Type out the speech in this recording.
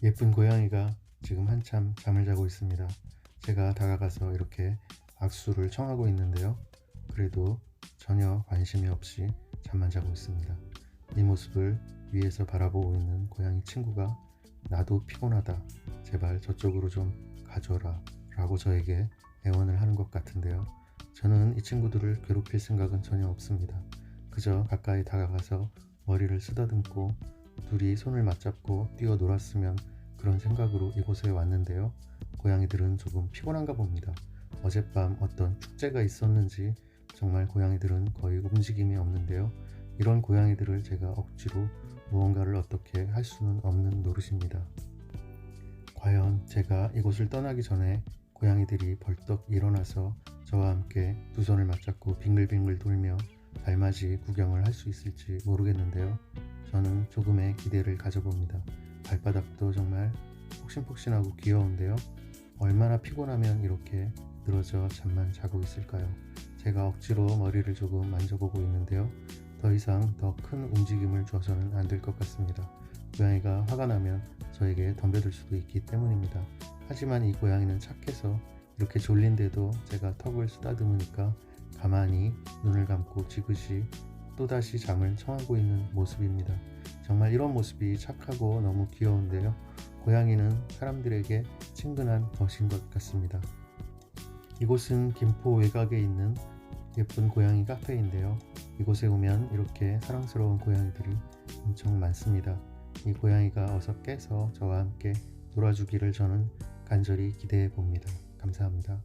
예쁜 고양이가 지금 한참 잠을 자고 있습니다. 제가 다가가서 이렇게 악수를 청하고 있는데요. 그래도 전혀 관심이 없이 잠만 자고 있습니다. 이 모습을 위에서 바라보고 있는 고양이 친구가 나도 피곤하다. 제발 저쪽으로 좀 가줘라. 라고 저에게 애원을 하는 것 같은데요. 저는 이 친구들을 괴롭힐 생각은 전혀 없습니다. 그저 가까이 다가가서 머리를 쓰다듬고 둘이 손을 맞잡고 뛰어 놀았으면 그런 생각으로 이곳에 왔는데요. 고양이들은 조금 피곤한가 봅니다. 어젯밤 어떤 축제가 있었는지 정말 고양이들은 거의 움직임이 없는데요. 이런 고양이들을 제가 억지로 무언가를 어떻게 할 수는 없는 노릇입니다. 과연 제가 이곳을 떠나기 전에 고양이들이 벌떡 일어나서 저와 함께 두 손을 맞잡고 빙글빙글 돌며 달맞이 구경을 할 수 있을지 모르겠는데요. 저는 조금의 기대를 가져봅니다. 발바닥도 정말 폭신폭신하고 귀여운데요. 얼마나 피곤하면 이렇게 늘어져 잠만 자고 있을까요? 제가 억지로 머리를 조금 만져보고 있는데요. 더 이상 더 큰 움직임을 줘서는 안 될 것 같습니다. 고양이가 화가 나면 저에게 덤벼들 수도 있기 때문입니다. 하지만 이 고양이는 착해서 이렇게 졸린데도 제가 턱을 쓰다듬으니까 가만히 눈을 감고 지그시 또다시 잠을 청하고 있는 모습입니다. 정말 이런 모습이 착하고 너무 귀여운데요. 고양이는 사람들에게 친근한 것인 것 같습니다. 이곳은 김포 외곽에 있는 예쁜 고양이 카페인데요. 이곳에 오면 이렇게 사랑스러운 고양이들이 엄청 많습니다. 이 고양이가 어서 깨서 저와 함께 놀아주기를 저는 간절히 기대해 봅니다. 감사합니다.